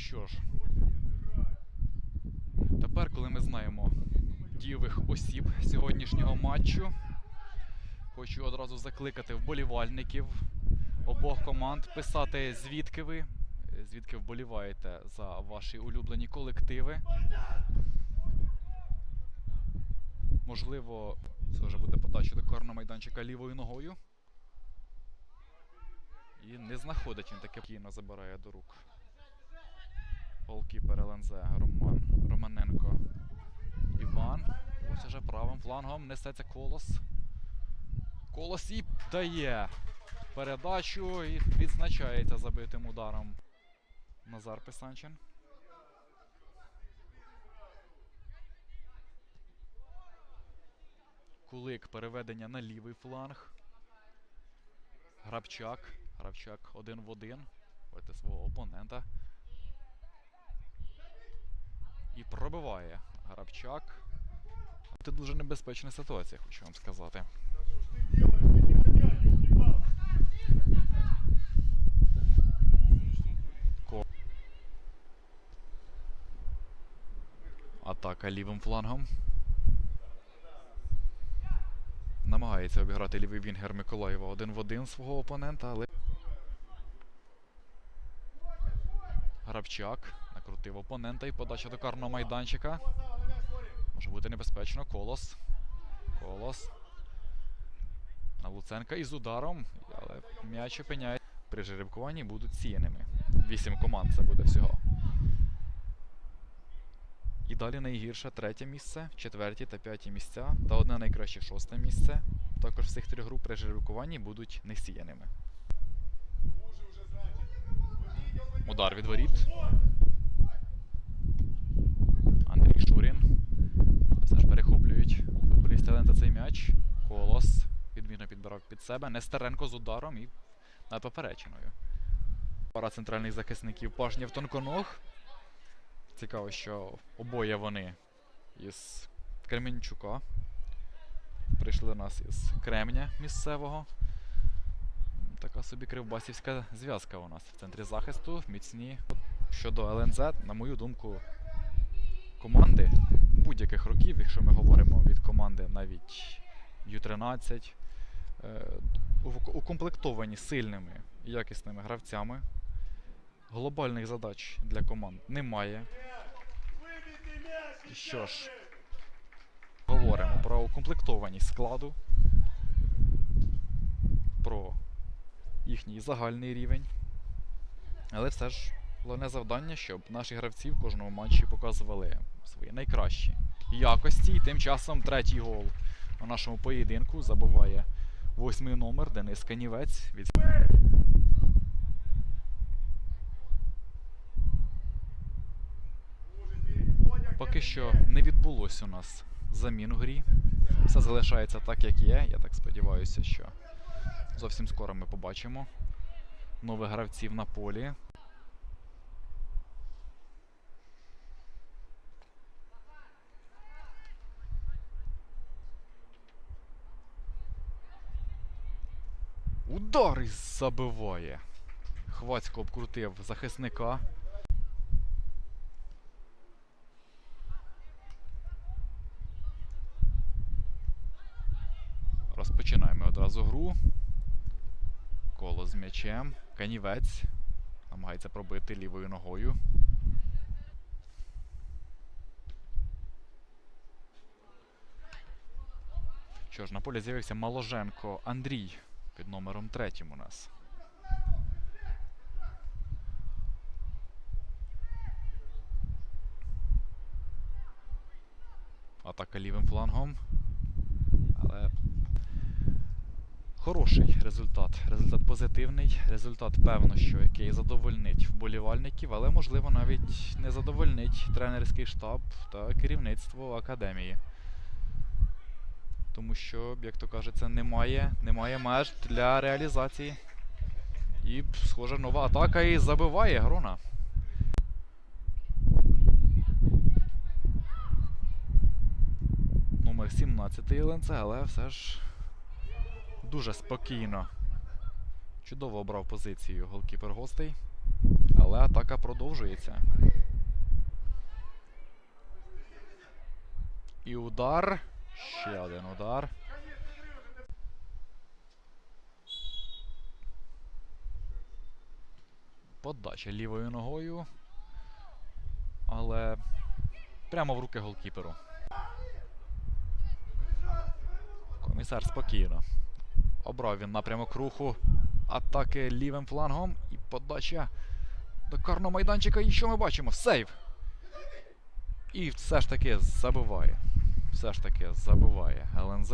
що ж, тепер, коли ми знаємо дієвих осіб сьогоднішнього матчу, хочу одразу закликати вболівальників обох команд писати, звідки ви, звідки вболіваєте за ваші улюблені колективи. Можливо, це вже буде подача до карного майданчика лівою ногою. І не знаходить він таке кіно забирає до рук. Голкіпер ЛНЗ Роман Романенко. Іван. Ось уже правим флангом несеться колос. Колос і дає передачу і відзначається забитим ударом Назар Писанчин. Кулик переведення на лівий фланг. Грабчак. Грабчак один в один. Проти свого опонента. І пробиває Грабчак. Це дуже небезпечна ситуація, хочу вам сказати. Атака лівим флангом. Намагається обіграти лівий вінгер Миколаєва один в один свого опонента, але. Грабчак накрутив опонента і подача до карного майданчика. Може бути небезпечно. Колос. Колос. На Луценка із ударом. Але м'яч опиняє. При жеребкуванні будуть сіяними. Вісім команд це буде всього. І далі найгірше третє місце, четверті та п'яті місця та одне найкраще шосте місце. Також всіх трьох груп при жеребкуванні будуть несіяними. Удар від воріт. Андрій Все ж перехоплюють футболісти Лента цей м'яч. Колос відмінно підбирав під себе. Нестеренко з ударом і над поперечиною. Пара центральних захисників Пашнєв Тонконог. Цікаво, що обоє вони із Кременчука. Прийшли до нас із Кремня місцевого. Така собі кривбасівська зв'язка у нас в центрі захисту. Міцні. Щодо ЛНЗ, на мою думку, команди будь-яких років, якщо ми говоримо від команди навіть Ю-13, е, укомплектовані сильними і якісними гравцями. Глобальних задач для команд немає. Що ж, говоримо про укомплектованість складу, про їхній загальний рівень. Але все ж головне завдання, щоб наші гравці в кожному матчі показували свої найкращі якості. І тим часом третій гол у нашому поєдинку забуває восьмий номер Денис Канівець від Поки що не відбулось у нас замін у грі. Все залишається так, як є. Я так сподіваюся, що зовсім скоро ми побачимо нових гравців на полі. Удар забиває. Хвацько обкрутив захисника. Розпочинаємо одразу гру. Коло з м'ячем. Канівець. Намагається пробити лівою ногою. Що ж, на полі з'явився Маложенко Андрій під номером третім у нас. Атака лівим флангом. Але хороший результат. Результат позитивний. Результат, певно, що який задовольнить вболівальників, але можливо навіть не задовольнить тренерський штаб та керівництво академії. Тому що, як то кажеться, немає, немає меж для реалізації. І, схоже, нова атака і забиває Грона. Номер 17 ЛНЦ, але все ж дуже спокійно. Чудово обрав позицію голкіпер гостей. Але атака продовжується. І удар. Ще один удар. Подача лівою ногою. Але прямо в руки голкіперу. Комісар спокійно. Обрав він напрямок руху атаки лівим флангом і подача до карного майданчика. І що ми бачимо? Сейв! І все ж таки забиває. Все ж таки забиває ЛНЗ.